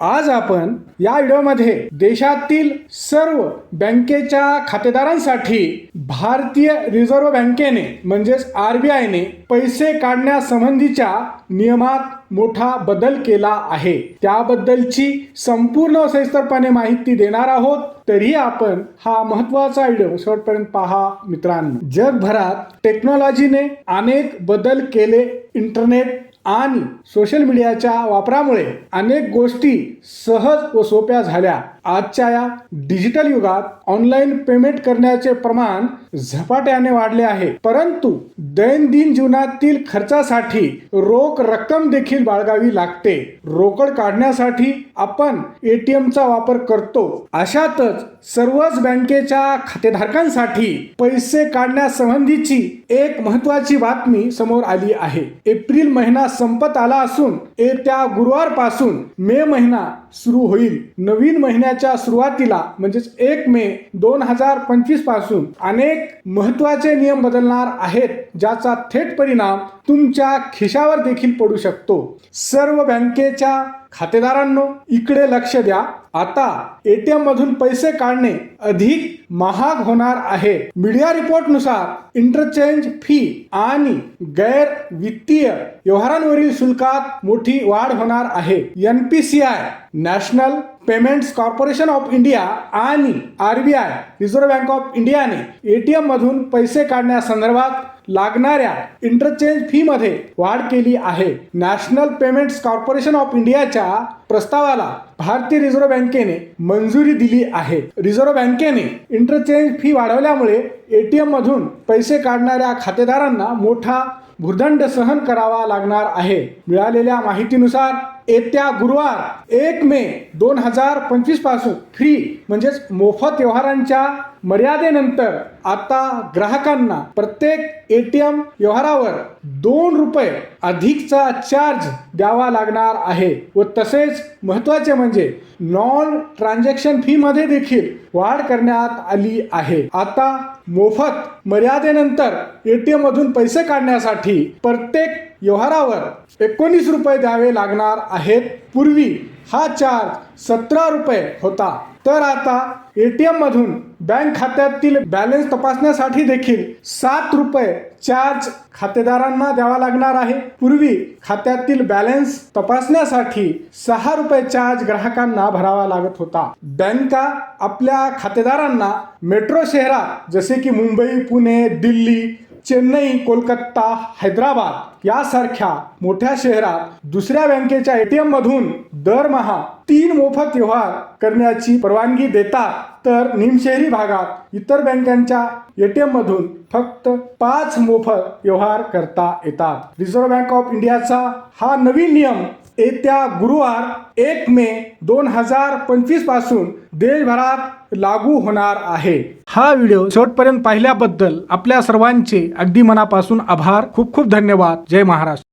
आज आपण या व्हिडिओमध्ये देशातील सर्व बँकेच्या खातेदारांसाठी भारतीय रिझर्व्ह बँकेने म्हणजेच आर बी आयने पैसे काढण्यासंबंधीच्या नियमात मोठा बदल केला आहे. त्याबद्दलची संपूर्ण सविस्तरपणे माहिती देणार आहोत. तरी आपण हा महत्त्वाचा व्हिडिओ शेवटपर्यंत पहा मित्रांनो. जगभरात टेक्नॉलॉजीने अनेक बदल केले इंटरनेट आणि सोशल मीडियाच्या वापरामुळे अनेक गोष्टी सहज व सोप्या झाल्या. आजच्या या डिजिटल युगात ऑनलाईन पेमेंट करण्याचे प्रमाण झपाट्याने वाढले आहे. परंतु दैनंदिन जीवनातील खर्चासाठी रोख रक्कम देखील बाळगावी लागते. रोकड काढण्यासाठी आपण एटीएमचा वापर करतो. अशातच सर्वच बँकेच्या खातेधारकांसाठी पैसे काढण्यासंबंधीची एक महत्वाची बातमी समोर आली आहे. एप्रिल महिना संपत आला असून येत्या गुरुवारपासून मे महिना सुरू होईल. नवीन महिन्याच्या सुरुवातीला म्हणजेच एक मे दोन हजार पंचवीसपासून अनेक महत्त्वाचे नियम बदलणार आहेत ज्याचा थेट परिणाम तुमच्या खिशावर देखील पडू शकतो. सर्व बँकेच्या खातेदारांनो इकडे लक्ष द्या. आता एटीएम मधून पैसे काढणे अधिक महाग होणार आहे. मीडिया रिपोर्टनुसार इंटरचेंज फी आणि गैर वित्तीय व्यवहारांवरील शुल्कात मोठी वाढ होणार आहे. NPCI national payments corporation of India आणि R B I reserve bank of इंडियाने एटीएम मधून पैसे काढण्यासंदर्भात लागणाऱ्या इंटरचेंज फी मध्ये वाढ केली आहे. नॅशनल पेमेंट्स कॉर्पोरेशन ऑफ इंडियाच्या प्रस्तावाला भारतीय रिझर्व्ह बँकेने मंजुरी दिली आहे. रिझर्व्ह बँकेने इंटरचेंज फी वाढवल्यामुळे एटीएम मधून पैसे काढणाऱ्या खातेदारांना मोठा भूर्दंड सहन करावा लागणार आहे. मिळालेल्या माहितीनुसार येत्या गुरुवार एक मे दोन हजार पंचवीसपासून फ्री म्हणजेच मोफत व्यवहारांच्या मर्यादेनंतर आता ग्राहकांना प्रत्येक एटीएम व्यवहारावर दोन रुपये अधिकचा चार्ज द्यावा लागणार आहे. व तसेच महत्त्वाचे म्हणजे नॉन ट्रान्झॅक्शन फी मध्ये देखील वाढ करण्यात आली आहे. आता मोफत मर्यादेनंतर एटीएम मधून पैसे काढण्यासाठी प्रत्येक व्यवहारावर एकोणीस रुपये द्यावे लागणार आहेत. पूर्वी हा चार्ज सतरा रुपये होता. तर आता एटीएम मधून बँक खात्यातील बॅलन्स तपासण्यासाठी देखील सात रुपये चार्ज खातेदारांना द्यावा लागणार आहे. पूर्वी खात्यातील बॅलन्स तपासण्यासाठी सहा रुपये चार्ज ग्राहकांना भरावा लागत होता. बँका आपल्या खातेदारांना मेट्रो शहरात जसे की मुंबई पुणे दिल्ली चेन्नई कोलकाता हैदराबाद यासारख्या मोठ्या शहरात दुसऱ्या बँकेच्या एटीएम मधून दरमहा तीन मोफत व्यवहार करण्याची परवानगी देतात. तर निमशहरी भागात इतर बँकांच्या एटीएम मधून फक्त पाच मोफत व्यवहार करता येतात. रिझर्व्ह बँक ऑफ इंडियाचा हा नवीन नियम येत्या गुरुवार एक मे दोन हजार पंचवीसपासून देशभरात लागू होणार आहे. हा व्हिडिओ शेवटपर्यंत पाहिल्याबद्दल आपल्या सर्वांचे अगदी मनापासून आभार. खूप खूप धन्यवाद. जय महाराष्ट्र.